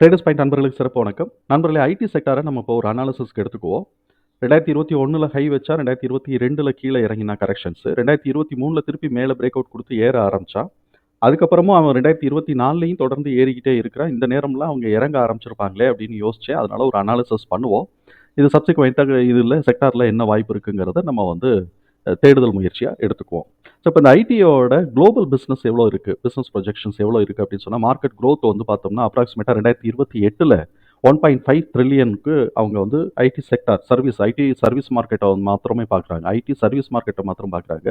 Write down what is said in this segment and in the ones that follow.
Traders point நண்பர்களுக்கு சிறப்பு வணக்கம். நண்பர்களே ஐடி செக்டாரை நம்ம இப்போ ஒரு அனாலிசிஸ்க்கு எடுத்துக்குவோம். ரெண்டாயிரத்தி இருபத்தி ஒன்றில் ஹை வச்சா ரெண்டாயிரத்தி இருபத்தி ரெண்டில் கீழே இறங்கினா கரெக்ஷன்ஸ் ரெண்டாயிரத்தி இருபத்தி மூணில் திருப்பி மேலே பிரேக் அவுட் கொடுத்து ஏற ஆரம்பிச்சா அதுக்கப்புறமும் அவன் ரெண்டாயிரத்தி இருபத்தி நாலுலையும் தொடர்ந்து ஏறிக்கிட்டே இருக்கிறான் இந்த நேரம்லாம் அவங்க இறங்க ஆரம்பிச்சிருப்பாங்களே அப்படின்னு யோசிச்சேன் அதனால் ஒரு அனாலிசிஸ் பண்ணுவோம். இது சப்சிக்வெண்ட்டாக இதில் செக்டாரில் என்ன வாய்ப்பு இருக்குங்கிறத நம்ம வந்து தேடுதல் முயற்சியாக எடுத்துக்குவோம். ஸோ இப்போ இந்த ஐடியோட குளோபல் பிஸ்னஸ் எவ்வளோ இருக்குது பிஸ்னஸ் ப்ரொஜெக்ஷன்ஸ் எவ்வளோ இருக்குது அப்படின்னு சொன்னால் மார்க்கெட் க்ரோத் வந்து பார்த்தோம்னா அப்ராக்சிமேட்டாக ரெண்டாயிரத்தி இருபத்தி எட்டில் ஒன் பாயிண்ட் ஃபைவ் ட்ரில்லியனுக்கு அவங்க வந்து IT sector service IT service மார்க்கெட்டை வந்து மாத்திரமே பார்க்குறாங்க. ஐடி சர்வீஸ் மார்க்கெட்டை மாத்திரம் பார்க்குறாங்க.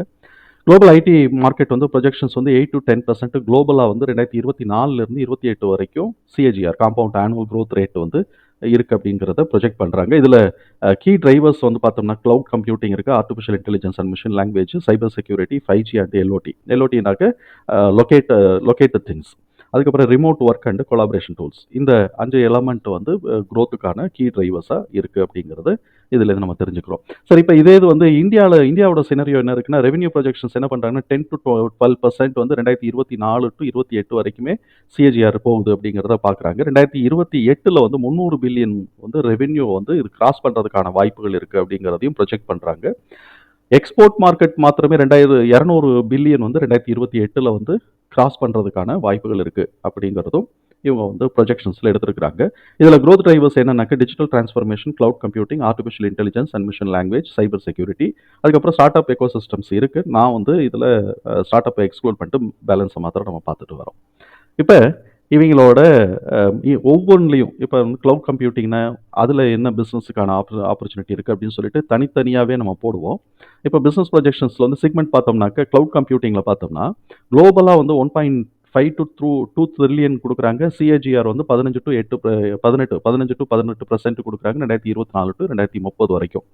குளோபல் ஐடி மார்க்கெட் வந்து ப்ரொஜெக்ஷன்ஸ் வந்து எயிட் டு டென் பர்சன்ட் குளோபலாக வந்து ரெண்டாயிரத்தி இருபத்தி நாலுலேருந்து இருபத்தி எட்டு வரைக்கும் CAGR compound annual growth rate வந்து இருக்குது அப்படிங்கிறத ப்ரொஜெக்ட் பண்ணுறாங்க இதில் கீ டிரைவர்ஸ் வந்து பார்த்தோம்னா க்ளவுட் கம்ப்யூட்டிங் இருக்குது artificial intelligence and machine language cyber security five G and IoT எல்ஓடினாக்க locate located things அதுக்கப்புறம் remote work and collaboration tools இந்த அஞ்சு எலமெண்ட் வந்து க்ரோத்துக்கான கீ டிரைவர்ஸாக இருக்குது அப்படிங்கிறது இதில் நம்ம தெரிஞ்சுக்கிறோம். சரி இப்போ இதே இது வந்து இந்தியாவில் இந்தியாவோட சினரியோ என்ன இருக்குன்னா ரெவன்யூ ப்ரொஜெக்ஷன்ஸ் என்ன பண்ணுறாங்கன்னா டென் டு டுவெல் பர்சன்ட் வந்து ரெண்டாயிரத்தி இருபத்தி நாலு டு இருபத்தி எட்டு வரைக்குமே சிஏஜிஆர் போகுது அப்படிங்கிறத பார்க்குறாங்க ரெண்டாயிரத்தி இருபத்தி எட்டில் வந்து முந்நூறு பில்லியன் வந்து ரெவென்யூ வந்து இது கிராஸ் பண்ணுறதுக்கான வாய்ப்புகள் இருக்குது அப்படிங்கிறதையும் ப்ரொஜெக்ட் பண்ணுறாங்க எக்ஸ்போர்ட் மார்க்கெட் மாத்திரமே ரெண்டாயிரம் இரநூறு பில்லியன் வந்து ரெண்டாயிரத்தி இருபத்தி எட்டில் வந்து கிராஸ் பண்ணுறதுக்கான வாய்ப்புகள் இருக்குது அப்படிங்கிறதும் இவங்க வந்து ப்ரொஜெக்ஷன்ஸில் எடுத்திருக்கிறாங்க. இதில் க்ரோத் டிரைவர்ஸ் என்னன்னாக்க digital transformation cloud computing artificial intelligence and machine language cyber security அதுக்கப்புறம் ஸ்டார்ட் அப் எக்கோ சிஸ்டம்ஸ் இருக்குது நான் வந்து இதில் ஸ்டார்ட் அப்பை எக்ஸ்ப்ளோர் பண்ணிட்டு பேலன்ஸை மாத்திரம் நம்ம பார்த்துட்டு வரோம். இப்போ இவங்களோட ஒவ்வொன்றிலையும் இப்போ வந்து க்ளவுட் கம்ப்யூட்டிங்னா அதில் என்ன பிஸ்னஸுக்கான ஆப்பர் ஆப்பர்ச்சுனிட்டி இருக்குது அப்படின்னு சொல்லிட்டு தனித்தனியாகவே நம்ம போடுவோம். இப்போ பிஸ்னஸ் ப்ரொஜெக்ஷன்ஸில் வந்து செக்மெண்ட் பார்த்தோம்னாக்க க்ளவுட் கம்ப்யூட்டிங்கில் பார்த்தோம்னா குளோபலாக வந்து one point five to through two trillion கொடுக்குறாங்க. சிஏஜிஆர் வந்து பதினஞ்சு டு எட்டு பதினெட்டு பதினஞ்சு டு பதினெட்டு பர்சன்ட் கொடுக்குறாங்க ரெண்டாயிரத்தி இருபத்தி நாலு டு ரெண்டாயிரத்தி முப்பது வரைக்கும்.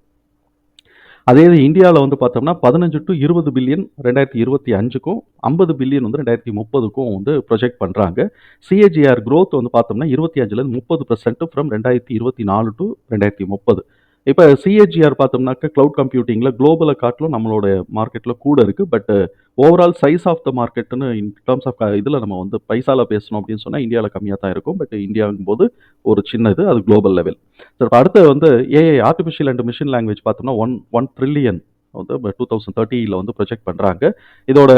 அதே இது இந்தியாவில் வந்து பார்த்தோம்னா பதினஞ்சு டு இருபது பில்லியன் ரெண்டாயிரத்தி இருபத்தி அஞ்சுக்கும் ஐம்பது பில்லியன் வந்து ரெண்டாயிரத்தி முப்பதுக்கும் வந்து ப்ரொஜெக்ட் பண்ணுறாங்க சிஏஜிஆர் க்ரோத் வந்து பார்த்தோம்னா இருபத்தி அஞ்சுலேருந்து முப்பது பர்சன்ட் ஃப்ரம் ரெண்டாயிரத்தி இருபத்தி நாலு டு ரெண்டாயிரத்தி முப்பது. இப்போ சிஏஜிஆர் பார்த்தோம்னாக்க க்ளவுட் கம்ப்யூட்டிங்கில் குளோபலை காட்டிலும் நம்மளோட மார்க்கெட்டில் கூட இருக்குது but overall size of the மார்க்கெட்டுன்னு in terms of இதில் நம்ம வந்து பைசாவில் பேசணும் அப்படின்னு சொன்னால் இந்தியாவில் கம்மியாக தான் இருக்கும். பட் இந்தியாங்கும் போது ஒரு சின்ன இது அது குளோபல் லெவல் சார் அடுத்து வந்து AI artificial and machine language பார்த்தோம்னா ஒன் ஒன் ட்ரில்லியன் வந்து டூ தௌசண்ட் தேர்ட்டியில் வந்து ப்ரொஜெக்ட் பண்ணுறாங்க இதோட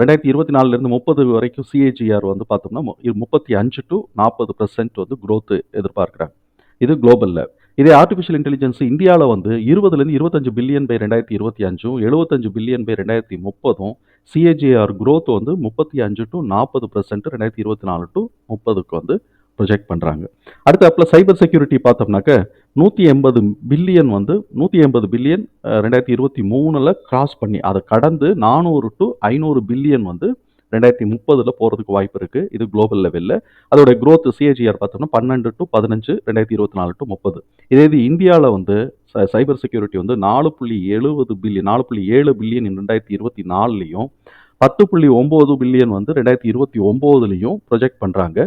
ரெண்டாயிரத்தி இருபத்தி நாலுலேருந்து முப்பது வரைக்கும் சிஏஜிஆர் வந்து பார்த்தோம்னா முப்பத்தி அஞ்சு டு நாற்பது பர்சன்ட் வந்து க்ரோத்து எதிர்பார்க்குறாங்க. இது குளோபலில் இதே ஆர்டிஃபிஷியல் இன்டெலிஜென்ஸ் இந்தியாவில் வந்து இருபதுலேருந்து இருபத்தஞ்சு பில்லியன் பை ரெண்டாயிரத்தி இருபத்தி அஞ்சும் எழுபத்தஞ்சு பில்லியன் பை ரெண்டாயிரத்தி முப்பதும் சிஏஜிஆர் க்ரோத் வந்து முப்பத்தி அஞ்சு டு நாற்பது பர்சன்ட் ரெண்டாயிரத்தி இருபத்தி நாலு டு முப்பதுக்கு வந்து ப்ரொஜெக்ட் பண்ணுறாங்க அடுத்து அப்பில் சைபர் செக்யூரிட்டி பார்த்தோம்னாக்க நூற்றி எண்பது பில்லியன் வந்து நூற்றி எண்பது பில்லியன் ரெண்டாயிரத்தி இருபத்தி மூணில் கிராஸ் பண்ணி அதை கடந்து நானூறு டு ஐநூறு பில்லியன் வந்து ரெண்டாயிரத்தி முப்பதில் போகிறதுக்கு வாய்ப்பு இருக்குது இது குளோபல் லெவலில் அதோட க்ரோத் சிஏஜிஆர் பார்த்தோம்னா பன்னெண்டு டு பதினஞ்சு ரெண்டாயிரத்தி இருபத்தி நாலு டு முப்பது. இதே இது இந்தியாவில் வந்து சைபர் செக்யூரிட்டி வந்து நாலு புள்ளி எழுபது பில்லியன் நாலு புள்ளி ஏழு பில்லியன் ரெண்டாயிரத்தி இருபத்தி நாலுலேயும் பத்து புள்ளி ஒம்பது பில்லியன் வந்து ரெண்டாயிரத்தி இருபத்தி ஒம்போதுலேயும் ப்ரொஜெக்ட் பண்ணுறாங்க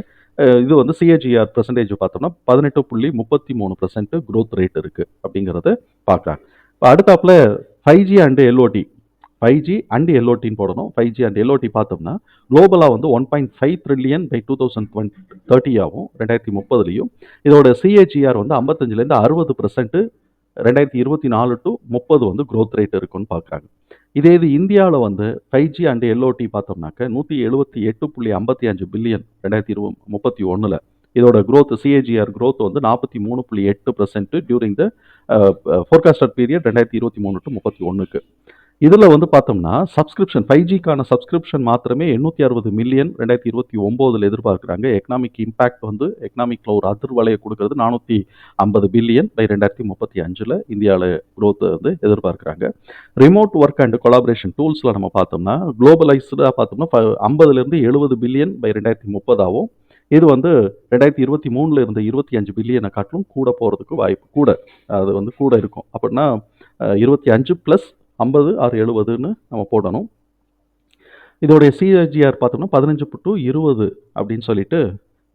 இது வந்து சிஏஜிஆர் பர்சன்டேஜ் பார்த்தோம்னா பதினெட்டு புள்ளி முப்பத்தி மூணு பர்சன்ட் க்ரோத் ரேட் இருக்குது அப்படிங்கிறத பார்க்குறாங்க இப்போ அடுத்தாப்புல five G and IoT five G and எல்ஓடின்னு போடணும். ஃபைவ் ஜி அண்ட் எல்ஓடி பார்த்தோம்னா குளோபலாக வந்து one point five trillion by two thousand twenty தேர்ட்டியாகவும் ரெண்டாயிரத்தி முப்பதுலையும். இதோட சிஏஜிஆர் வந்து ஐம்பத்தஞ்சிலேருந்து அறுபது பர்சன்ட் ரெண்டாயிரத்தி இருபத்தி நாலு டு முப்பது வந்து க்ரோத் ரேட் இருக்குன்னு பார்க்குறாங்க. இதே இது இந்தியாவில் வந்து ஃபைவ் ஜி அண்ட் எல்ஓடி பார்த்தோம்னாக்க நூற்றி எழுபத்தி எட்டு புள்ளி ஐம்பத்தி அஞ்சு பில்லியன் ரெண்டாயிரத்தி இருபது முப்பத்தி ஒன்றில் இதோட க்ரோத் சிஏஜிஆர் க்ரோத் வந்து நாற்பத்தி மூணு புள்ளி எட்டு percent during the forecaster period ரெண்டாயிரத்தி இருபத்தி மூணு டு முப்பத்தி ஒன்றுக்கு இதில் வந்து பார்த்தோம்னா சப்ஸ்கிரிப்ஷன் ஃபைவ் ஜிக்கான சப்ஸ்கிரிப்ஷன் மாத்திரமே எண்ணூற்றி அறுபது மில்லியன் ரெண்டாயிரத்தி இருபத்தி ஒம்போதில் எதிர்பார்க்குறாங்க. எக்கனாமிக் இம்பாக்ட் வந்து எக்கனாமிக்கில் ஒரு அதிர்வலையை கொடுக்கறது நானூற்றி ஐம்பது பில்லியன் பை ரெண்டாயிரத்தி முப்பத்தி அஞ்சில் இந்தியாவில் குரோத்தை வந்து எதிர்பார்க்குறாங்க. ரிமோட் ஒர்க் அண்ட் கொலாபரேஷன் டூல்ஸில் நம்ம பார்த்தோம்னா குளோபலைஸ்டாக பார்த்தோம்னா ஐம்பதுலேருந்து எழுபது பில்லியன் பை ரெண்டாயிரத்தி முப்பதாகவும் இது வந்து ரெண்டாயிரத்தி இருபத்தி மூணில் இருந்த இருபத்தி அஞ்சு பில்லியனை காட்டிலும் கூட போகிறதுக்கு வாய்ப்பு கூட அது வந்து கூட இருக்கும். அப்படின்னா இருபத்தி அஞ்சு ப்ளஸ் ஐம்பது ஆறு எழுபதுன்னு நம்ம போடணும். இதோடைய சிஜிஆர் பார்த்தோம்னா பதினஞ்சு டு இருபது அப்படின்னு சொல்லிட்டு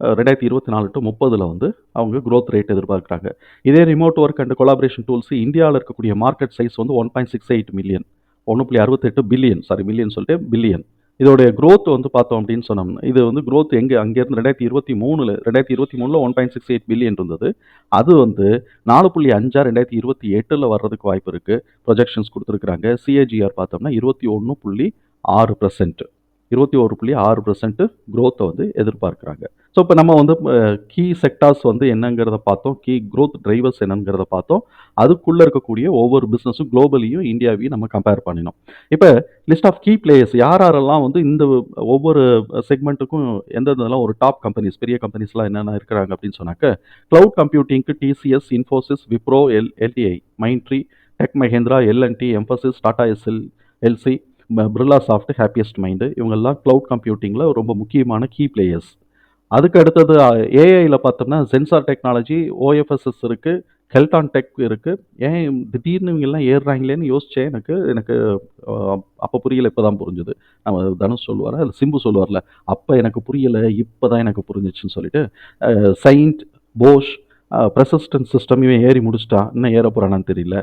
ரெண்டாயிரத்தி இருபத்தி நாலு டு முப்பதில் வந்து அவங்க க்ரோத் ரேட் எதிர்பார்க்குறாங்க. இதே remote work and collaboration tools இந்தியாவில் இருக்கக்கூடிய மார்க்கெட் சைஸ் வந்து one point six eight million ஒன்று புள்ளி அறுபத்தெட்டு பில்லியன் சாரி மில்லியன் சொல்லிட்டு பில்லியன் இதோடைய க்ரோத் வந்து பார்த்தோம் அப்படின்னு சொன்னோம்னா இது வந்து க்ரோத் எங்கே அங்கேருந்து ரெண்டாயிரத்தி இருபத்தி மூணில் ரெண்டாயிரத்தி இருபத்தி மூணில் one point six eight billion இருந்தது. அது வந்து நாலு புள்ளி அஞ்சா ரெண்டாயிரத்தி இருபத்தி எட்டில் வர்றதுக்கு வாய்ப்பு இருக்குது ப்ரொஜெக்ஷன்ஸ் கொடுத்துருக்குறாங்க. சிஏஜிஆர் பார்த்தோம்னா இருபத்தி ஒன்று புள்ளி ஆறு பர்சன்ட் இருபத்தி ஒரு புள்ளி ஆறு பர்சன்ட் க்ரோத்தை வந்து எதிர்பார்க்குறாங்க. ஸோ இப்போ நம்ம வந்து கீ செக்டார்ஸ் வந்து என்னங்கிறத பார்த்தோம். கீ க்ரோத் டிரைவர்ஸ் என்னங்கிறத பார்த்தோம். அதுக்குள்ளே இருக்கக்கூடிய ஒவ்வொரு பிஸ்னஸும் குளோபலியும் இந்தியாவையும் நம்ம கம்பேர் பண்ணினோம். இப்போ லிஸ்ட் ஆஃப் கீ பிளேயர்ஸ் யார் யாரெல்லாம் வந்து இந்த ஒவ்வொரு செக்மெண்ட்டுக்கும் எந்தெந்தெல்லாம் ஒரு டாப் கம்பெனிஸ் பெரிய கம்பெனிஸ்லாம் என்னென்ன இருக்கிறாங்க அப்படின்னு சொன்னாக்க cloud கம்ப்யூட்டிங்க்கு TCS Infosys Wipro L LTI Mindtree tech Mahindra L and T Mphasis Tata SL எல்சி பிர்லா சாஃப்ட் ஹாப்பியஸ்ட் மைண்டு இவங்கெல்லாம் க்ளவுட் கம்ப்யூட்டிங்கில் ரொம்ப முக்கியமான கீ பிளேயர்ஸ் அதுக்கு அடுத்தது ஏஐயில் பார்த்தோம்னா சென்சார் டெக்னாலஜி ஓஎஃப்எஸ்எஸ் இருக்குது ஹெல்டான் டெக் இருக்குது ஏன் திடீர்னு இவங்கெல்லாம் ஏறுறாங்களேன்னு யோசித்தேன் எனக்கு எனக்கு அப்போ புரியல இப்போ தான் புரிஞ்சுது. நம்ம தனுஷ் சொல்லுவார் அது சிம்பு சொல்லுவார்ல அப்போ எனக்கு புரியலை இப்போ தான் எனக்கு புரிஞ்சிச்சுன்னு சொல்லிட்டு சைண்ட் போஷ் ப்ரெசஸ்டன்ட் சிஸ்டம் இவன் ஏறி முடிச்சிட்டா இன்னும் ஏற போகிறானான்னு தெரியல.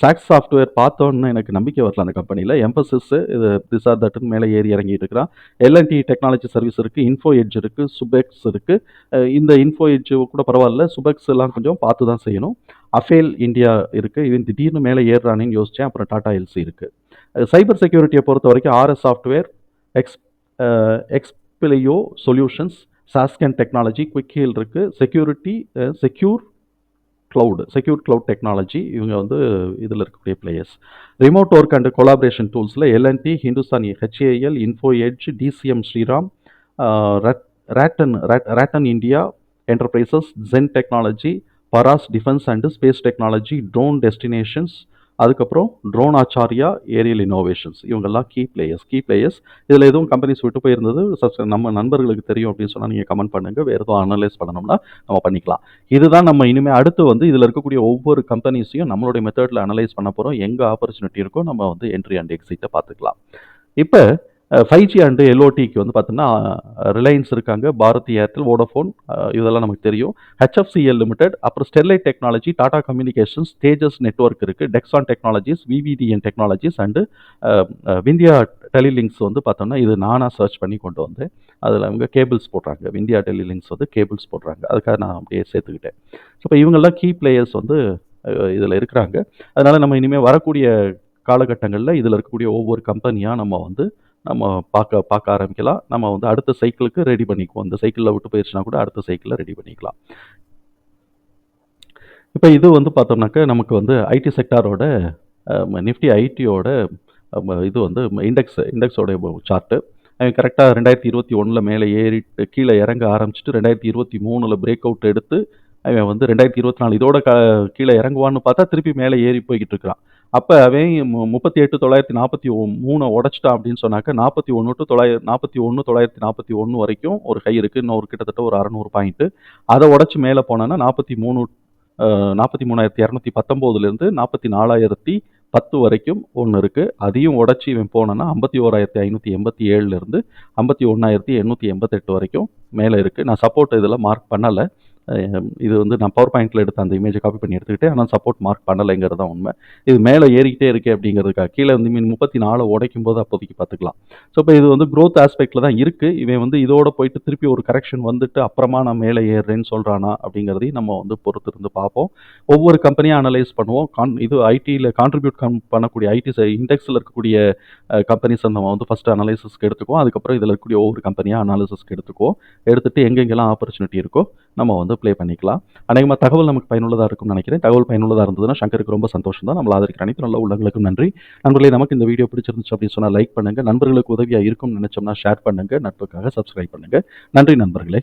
சாக்ஸ் சாஃப்ட்வேர் பார்த்தோன்னு எனக்கு நம்பிக்கை வரல அந்த கம்பெனியில் எம்பசிஸ் இது திஸ் ஆர் தட்டுன்னு மேலே ஏறி இறங்கிட்டு இருக்கிறான். L and T technology service இருக்குது இன்ஃபோ எட்ஜ் இருக்குது சுபெக்ஸ் இருக்குது இந்த இன்ஃபோ எட்ஜ் கூட பரவாயில்ல சுபெக்ஸ் எல்லாம் கொஞ்சம் பார்த்து தான் செய்யணும். அஃபேல் இந்தியா இருக்குது இவன் திடீர்னு மேலே ஏறுறானேன்னு யோசித்தேன் அப்புறம் டாடா எல்சி இருக்குது சைபர் செக்யூரிட்டியை பொறுத்த வரைக்கும் RS software X Expleo solutions Sasken technology quick heal இருக்குது security secure cloud secure cloud technology இவங்க வந்து இதில் இருக்கக்கூடிய players remote work and collaboration டூல்ஸில் LNT Hindustani HAL info edge DCM Shriram Rattan Rattan India enterprises Zen technology Paras defence and space technology drone destinations அதுக்கப்புறம் drone Acharya aerial innovations இவங்கெல்லாம் key players key players இதில் எதுவும் companies விட்டு போயிருந்தது. நம்ம நண்பர்களுக்கு தெரியும் அப்படின்னு சொன்னால் நீங்கள் கமெண்ட் பண்ணுங்கள் வேறு எதுவும் அனலைஸ் பண்ணணும்னா நம்ம பண்ணிக்கலாம். இதுதான் நம்ம இனிமேல் அடுத்து வந்து இதில் இருக்கக்கூடிய ஒவ்வொரு கம்பெனிஸையும் நம்மளுடைய மெத்தடில் அனலைஸ் பண்ண போகிறோம் எங்கே ஆப்பர்ச்சுனிட்டி இருக்கோ நம்ம வந்து என்ட்ரி அண்ட் எக்ஸிட்டை பார்த்துக்கலாம். இப்போ ஃபைவ் ஜி அண்டு எல்ஓடிக்கு வந்து பார்த்தீங்கன்னா ரிலையன்ஸ் இருக்காங்க. பாரதி ஏர்டெல் வோடஃபோன் இதெல்லாம் நமக்கு தெரியும். ஹெச்எஃப்சிஎல் லிமிடெட் அப்புறம் Sterlite technology Tata communications Tejas network இருக்குது Dixon technologies VVDN technologies and Vindhya telelinks வந்து பார்த்தோம்னா இது நானாக சர்ச் பண்ணி கொண்டு வந்து அதில் அவங்க கேபிள்ஸ் போடுறாங்க. விந்தியா டெலிலிங்ஸ் வந்து கேபிள்ஸ் போடுறாங்க. அதுக்காக நான் அப்படியே சேர்த்துக்கிட்டேன். ஸோ இப்போ இவங்கெல்லாம் கீ பிளேயர்ஸ் வந்து இதில் இருக்கிறாங்க. அதனால் நம்ம இனிமேல் வரக்கூடிய காலகட்டங்களில் இதில் இருக்கக்கூடிய ஒவ்வொரு கம்பெனியாக நம்ம வந்து நம்ம பார்க்க பார்க்க ஆரம்பிக்கலாம். நம்ம வந்து அடுத்த சைக்கிளுக்கு ரெடி பண்ணிக்குவோம். இந்த சைக்கிளில் விட்டு போயிடுச்சுன்னா கூட அடுத்த சைக்கிளில் ரெடி பண்ணிக்கலாம். இப்போ இது வந்து பார்த்தோம்னாக்க நமக்கு வந்து ஐடி செக்டாரோட நிஃப்டி ஐடியோட இது வந்து இண்டெக்ஸ் இண்டெக்ஸோடைய சார்ட்டு கரெக்டாக ரெண்டாயிரத்தி இருபத்தி ஒன்றில் மேலே ஏறிட்டு கீழே இறங்க ஆரம்பிச்சிட்டு ரெண்டாயிரத்தி இருபத்தி மூணில் பிரேக் அவுட் எடுத்து அவன் வந்து ரெண்டாயிரத்தி இருபத்தி நாலு இதோட க கீழே இறங்குவான்னு பார்த்தா திருப்பி மேலே ஏறி போய்கிட்டு இருக்கிறான். அப்போ அவன் மு- முப்பத்தி எட்டு தொள்ளாயிரத்தி நாற்பத்தி மூணை உடச்சிட்டான் அப்படின்னு சொன்னாக்க நாற்பத்தி ஒன்று டு தொள்ளாயிரத்தி நாற்பத்தி ஒன்று தொள்ளாயிரத்தி நாற்பத்தி ஒன்று வரைக்கும் ஒரு கை இருக்குது இன்னும் ஒரு கிட்டத்தட்ட ஒரு அறநூறு பாயிண்ட்டு அதை உடச்சி மேலே போனோன்னா நாற்பத்தி மூணு நாற்பத்தி மூணாயிரத்தி இரநூத்தி பத்தொம்போதுலேருந்து நாற்பத்தி நாலாயிரத்தி பத்து வரைக்கும் ஒன்று இருக்குது அதையும் உடச்சி இவன் போனோன்னா ஐம்பத்தி ஓராயிரத்தி ஐநூற்றி எண்பத்தி ஏழுலேருந்து ஐம்பத்தி ஒன்றாயிரத்தி எண்ணூற்றி எண்பத்தெட்டு வரைக்கும் மேலே இருக்குது நான் சப்போர்ட் இதில் மார்க் பண்ணலை. இது வந்து நான் பவர் பாயிண்டில் எடுத்த அந்த இமேஜை காப்பி பண்ணி எடுத்துக்கிட்டேன் ஆனால் சப்போர்ட் மார்க் பண்ணலைங்கிறது தான் உண்மை. இது மேலே ஏறிக்கிட்டே இருக்கே அப்படிங்கிறதுக்காக கீழே வந்து மீன் முப்பத்தி நாலு உடைக்கும் போது அப்போதைக்கு பார்த்துக்கலாம். ஸோ இப்போ இது வந்து க்ரோத் ஆஸ்பெக்டில் தான் இருக்குது இவன் வந்து இதோட போயிட்டு திருப்பி ஒரு கரெக்ஷன் வந்துட்டு அப்புறமா நான் மேலே ஏறுறேன்னு சொல்கிறானா அப்படிங்கிறதையும் நம்ம வந்து பொறுத்து இருந்து பார்ப்போம். ஒவ்வொரு கம்பெனியாக அனலைஸ் பண்ணுவோம். கான் இது ஐடியில் கான்ட்ரிபியூட் கம் பண்ணக்கூடிய ஐடி இண்டெக்ஸில் இருக்கக்கூடிய கம்பெனிஸ் நம்ம வந்து ஃபஸ்ட்டு அனலைசிஸ்க்கு எடுத்துக்குவோம். அதுக்கப்புறம் இதில் இருக்கக்கூடிய ஒவ்வொரு கம்பெனியாக அனாலிசிஸ்க்கு எடுத்துக்குவோம். எடுத்துகிட்டு எங்கெங்கெல்லாம் ஆப்பர்ச்சுனிட்டி இருக்கோ நம்ம வந்து ப்ளே பண்ணிக்கலாம். அநேகமாக தகவல் நமக்கு பயனுள்ளதாக இருக்கும்னு நினைக்கிறேன். தகவல் பயனுள்ளதாக இருந்ததுன்னா சங்கருக்கு ரொம்ப சந்தோஷம் தான் நம்மள ஆதரிக்கிற அனைத்து நல்ல உள்ளங்களுக்கும் நன்றி. நண்பர்களே நமக்கு இந்த வீடியோ பிடிச்சிருந்துச்சு அப்படின்னு சொன்னால் லைக் பண்ணுங்கள் நண்பர்களுக்கு உதவியாக இருக்கும்னு நினச்சோம்னா ஷேர் பண்ணுங்கள் நட்புக்காக சப்ஸ்கிரைப் பண்ணுங்கள் நன்றி நண்பர்களே.